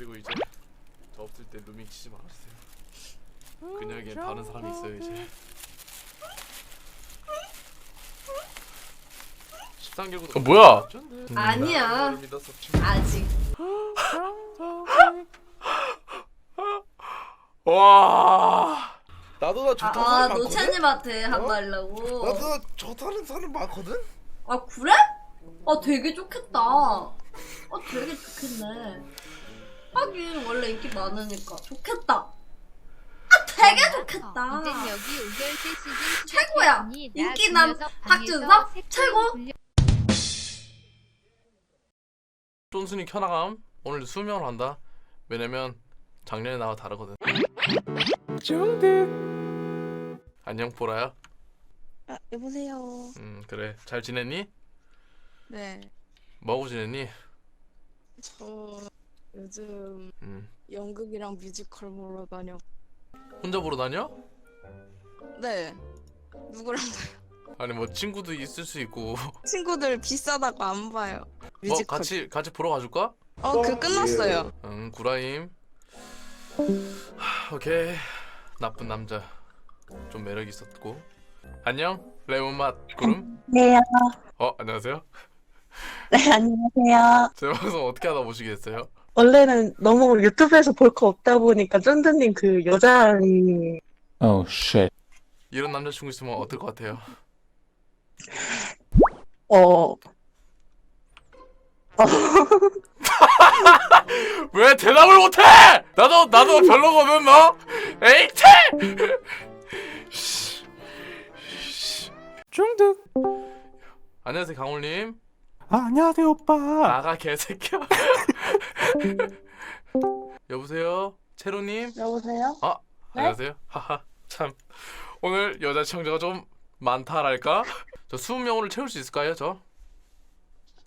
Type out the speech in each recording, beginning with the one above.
그리고 이제 저 없을 때 루밍 치지 말아주세요. 그녀에게 바른 사람이 있어요 이제. 13개국. 어 뭐야? 아니야. 믿었어. 아직. 와. 나도 나 아, 좋다는 아 사람 많거든. 노찬님한테 한 말라고. 나도 나 좋다는 사람 많거든. 아 그래? 아 되게 좋겠다. 아 되게 좋겠네. 하긴 원래 인기 많으니까 좋겠다. 아 되게 좋겠다. 이젠 여기 5개월 째 시즌 최고야. 시작했으니 나 인기남 방에서 색깔 최고. 굴려- 쫀순이 켜나감. 오늘 수명을 한다. 왜냐면 작년에 나와 다르거든. 안녕 보라야. 아, 여보세요. 음 그래 잘 지냈니? 네, 뭐하고 지냈니? 저 요즘 음 연극이랑 뮤지컬 보러 다녀. 혼자 보러 다녀? 네, 누구랑 아니 뭐 친구도 있을 수 있고 친구들 비싸다고 안 봐요. 뭐 뮤지컬. 같이 같이 보러 가줄까? 어, 그 끝났어요. 응 구라임. 하, 오케이 나쁜 남자 좀 매력 있었고 안녕 레몬맛 구름. 네, 어 안녕하세요. 네, 안녕하세요. 제 방송 어떻게 하다 보시게 됐어요? 원래는 너무 유튜브에서 볼 거 없다 보니까 쫀드님 그 여자님 Oh shit. 이런 남자친구 있으면 어떨 것 같아요? 어 왜 대답을 못해? 나도 나도 별로거든 뭐. 에이채. 중득. 안녕하세요 강올님. 아, 안녕하세요, 오빠. 나가 개새끼야. 여보세요 채로님. 여보세요? 아 안녕하세요. 하하 참 오늘 여자 시청자가 좀 많다랄까? 저 20명을 채울 수 있을까요 저?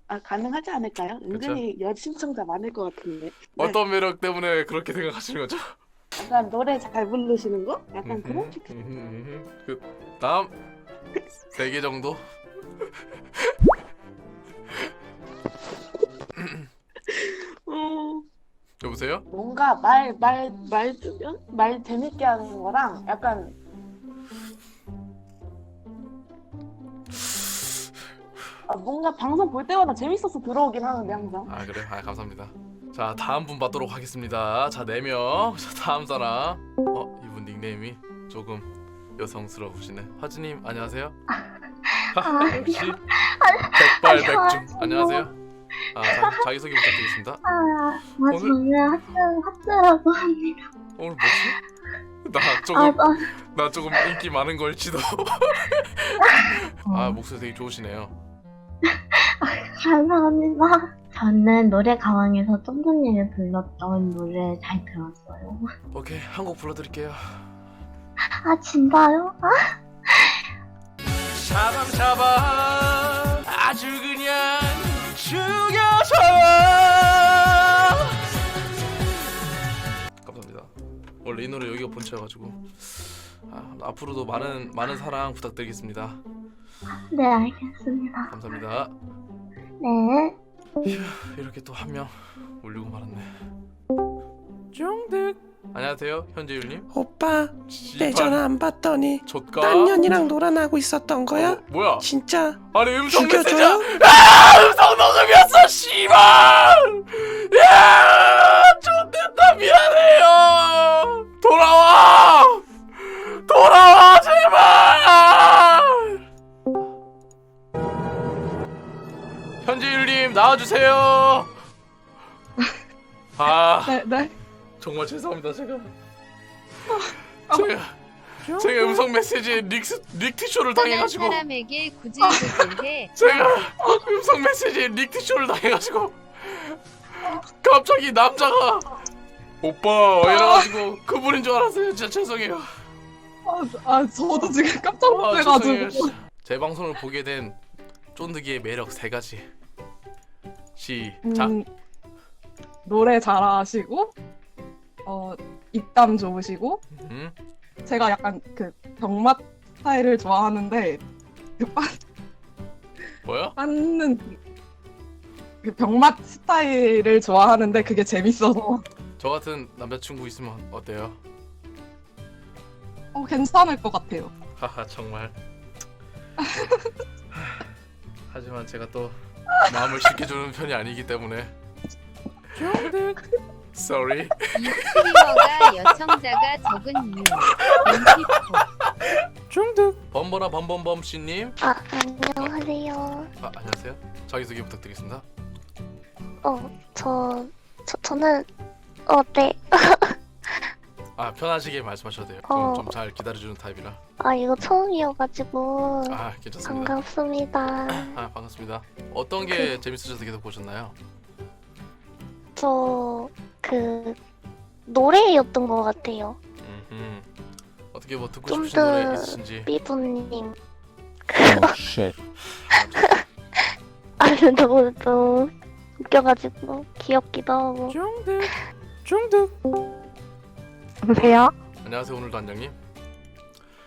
아 가능하지 않을까요? 은근히 여신청자 많을 것 같은데. 네. 어떤 매력 때문에 그렇게 생각하시는 거죠? 약간 노래 잘 부르시는 거? 약간 그런? 음흠, 음흠. 그 다음 세개 정도. 여보세요? 뭔가 말 말 말 주변 말 재밌게 하는 거랑 약간 아, 뭔가 방송 볼 때마다 재밌어서 들어오긴 하는데 항상. 아 그래? 아 감사합니다. 자 다음 분 받도록 하겠습니다. 자네 명. 자 다음 사람. 어 이분 닉네임이 조금 여성스러우시네. 화진님 안녕하세요. 하, 역시 백발백중 안녕하세요. 아 자, 자기 소개 부탁드리겠습니다. 아, 오늘- 저는 학교 학교라고 합니다. 오늘 뭐지? 나 아, 조금 나, 나 조금 인기 많은 걸지도. 아 목소리 되게 좋으시네요. 감사합니다. 저는 노래 가왕에서 쫀쫀이를 불렀던 노래 잘 들었어요. 오케이 한 곡 불러드릴게요. 아, 진짜요? 아, 샤밤샤밤 아주 그냥 죽 이 노래 여기가 본체여가지고. 아, 앞으로도 많은 많은 사랑 부탁드리겠습니다. 네, 알겠습니다. 감사합니다. 네. 이렇게 또 한 명 울리고 말았네. 중득. 안녕하세요 현재율님. 오빠 내 씨발, 전화 안 받더니 좆가? 딴 년이랑 놀아나고 있었던 거야? 어, 뭐야? 진짜 아니 음성 메시지야? 죽여줘요? 아 음성 녹음이었어 씨발! 야 돌아와! 돌아와 제발! 현지율님 나와주세요. 아 네, 네. 정말 죄송합니다 제가. 제가 제가 음성 메시지에 릭스, 릭트쇼를 떠난 당해가지고. 사람에게 구질구질해 제가 음성 메시지에 릭트쇼를 당해가지고. 갑자기 남자가 오빠 이래가지고 그분인 줄 알았어요 진짜 죄송해요 아, 아, 저도 지금 깜짝 아. 죄송해요 진짜. 제 방송을 보게 된 쫀득이의 매력 세 가지 시작 음, 노래 잘하시고 어 입담 좋으시고 음? 제가 약간 그 병맛 스타일을 좋아하는데 그 빠, 뭐야? 빠는 그 병맛 스타일을 좋아하는데 그게 재밌어서 저 같은 남자친구 있으면 어때요? 어, 괜찮을 것 같아요. 하하 정말. 하지만 제가 또 마음을 쉽게 주는 편이 아니기 때문에. Sorry. 이 스트리머가 여청자가 적은 이유 중득 범버나 범범범 씨님. 아, 안녕하세요. 아 안녕하세요. 자기 소개 부탁드리겠습니다. 어, 저, 저, 저는, 어, 네. 아 편하시게 말씀하셔도 돼요. 어. 좀 잘 기다려주는 타입이라. 아, 이거 처음이어가지고. 아 괜찮습니다. 반갑습니다. 아 반갑습니다. 어떤 게 재밌으셔서 계속 보셨나요? 저, 그, 노래였던 것 같아요. 음. 어떻게 뭐 듣고 좀 싶으신 노래 더- 있으신지. 삐부님. oh shit 아, 너무 좀 웃겨가지고, 귀엽기도 하고. 중득 여보세요? 안녕하세요 오늘도 안장님.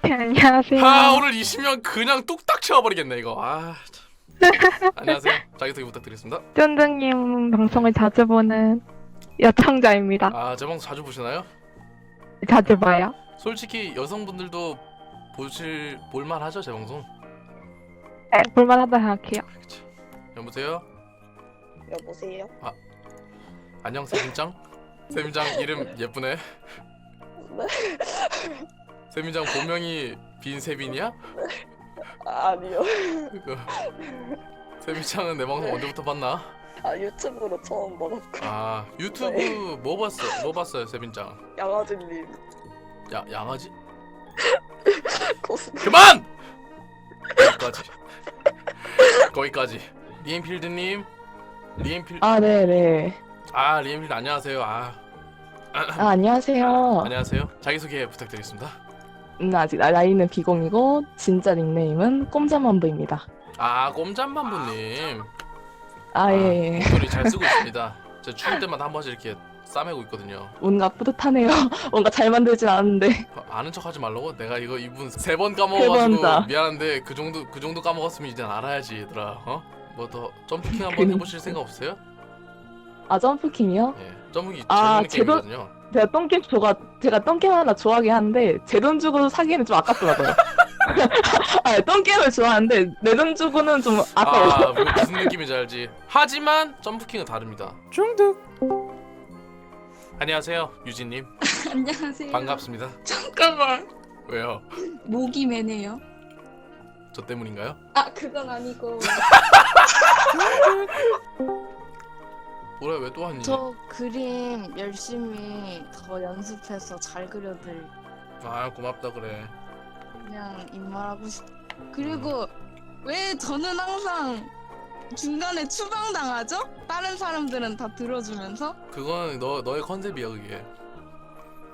네, 안녕하세요. 아 오늘 20명 그냥 뚝딱 채워버리겠네 이거. 아 참. 안녕하세요. 자기 소개 부탁드리겠습니다. 쫀득님 방송을 자주 보는 여청자입니다. 아제 방송 자주 보시나요? 자주 봐요. 솔직히 여성분들도 보실 볼만하죠 제 방송. 네, 볼만하다 생각해요. 그쵸. 여보세요. 여보세요? 안녕 세민짱. 세민짱 이름 예쁘네. 세민짱 본명이 빈세빈이야? 아니요. 그, 세민짱은 내 방송 언제부터 봤나? 아 유튜브로 처음 먹었고 아 유튜브 뭐 봤어? 뭐 봤어요 세빈짱? 양아지님 야 양아지? 고수. 그만! 거기까지. 거기까지. 리엠필드님. 리엠필. 아, 네네. 아 리엠필드 안녕하세요. 아 아, 안녕하세요. 안녕하세요. 자기 소개 부탁드리겠습니다. 음, 아직 나- 나이는 비공이고 진짜 닉네임은 꼼자만부입니다. 아 꼼잠만부님. 아, 예, 예. 목소리 잘 쓰고 있습니다. 제가 추울 때마다 한 번씩 이렇게 싸매고 있거든요. 뭔가 뿌듯하네요. 뭔가 잘 만들진 않았는데. 어, 아는 척하지 말라고. 내가 이거 이분 세 번 까먹어가지고 다. 미안한데 그 정도 그 정도 까먹었으면 이제 알아야지 얘들아. 어? 뭐 더 점프킹 한번 그니까. 해보실 생각 없어요? 아, 점프킹이요? 예, 점프킹 아, 재밌는 제도- 게임이거든요. 제가 똥게임 좋아, 제가 똥게임 하나 좋아하긴 하는데 제 돈 주고 사기에는 좀 아깝더라고요. 아, 똥게임을 좋아하는데 내 돈 주고는 좀 아까워요. 아, 뭐 무슨 느낌인지 알지. 하지만 점프킹은 다릅니다. 중득 안녕하세요, 유진님. 안녕하세요. 반갑습니다. 잠깐만. 왜요? 목이 매네요. 저 때문인가요? 아 그건 아니고. 뭐래 왜또 왔니? 저 그림 열심히 더 연습해서 잘 그려들 아 고맙다 그래. 그냥 입말하고 싶. 그리고 왜 저는 항상 중간에 추방당하죠? 다른 사람들은 다 들어주면서? 그건 너 너의 컨셉이야 그게.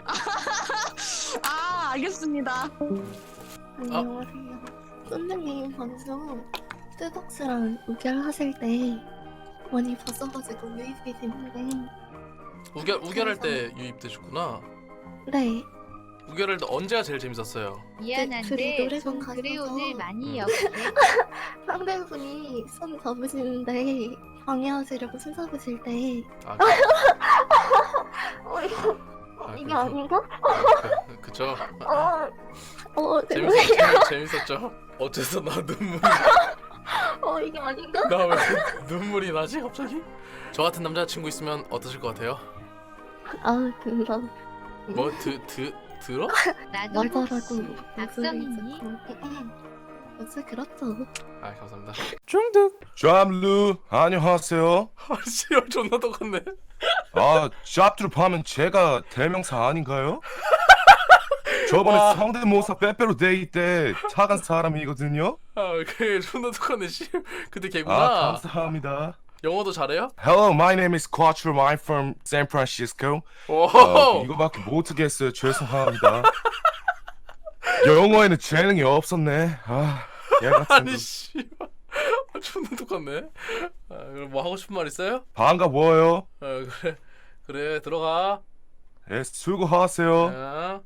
아 알겠습니다. 안녕하세요. 선생님 방송 뜨덕스랑 우결하실 때 많이 봤어가지고 유입이 됐는데 우결 우결할 때 유입되셨구나. 네 우결할 때 언제가 제일 재밌었어요? 미안한데 노래방 좀 가셔서. 그래 오늘 많이 음. 역해 상대분이 손 잡으시는데 방해하시려고 손 잡으실 때 아, 어, 이거, 아, 이게 그- 아닌가? 그, 그쵸. 어, 어, 재밌었. 재밌었죠. 어째서 나 눈물 어, 이게 아닌가? 나 왜 눈물이 나지 갑자기? 저 같은 남자친구 있으면 어떠실 것 같아요? 아, 근데 뭐드 드 들어? 나도 말잘하고 혹시 악성이니? 요새 그렇죠. 아 감사합니다. 중득 짭루 안녕하세요. 아 씨발 존나 똑같네. 아 짭드룹 하면 제가 대명사 아닌가요? 저번에 와. 성대모사 빼빼로 데이 때 차간 사람이거든요. 아 그래 존나 똑같네 씨. 그때 걔구나. 아 감사합니다. 영어도 잘해요? Hello, my name is Quattro. I'm from San Francisco. 오. 어, 이거밖에 못하겠어요. 죄송합니다. 영어에는 재능이 없었네. 아, 얘 같은 아니 거. 씨발. 아, 존나 똑같네. 아 그럼 뭐 하고 싶은 말 있어요? 반가워요. 아 그래 그래 들어가. 예, 수고하세요. 아.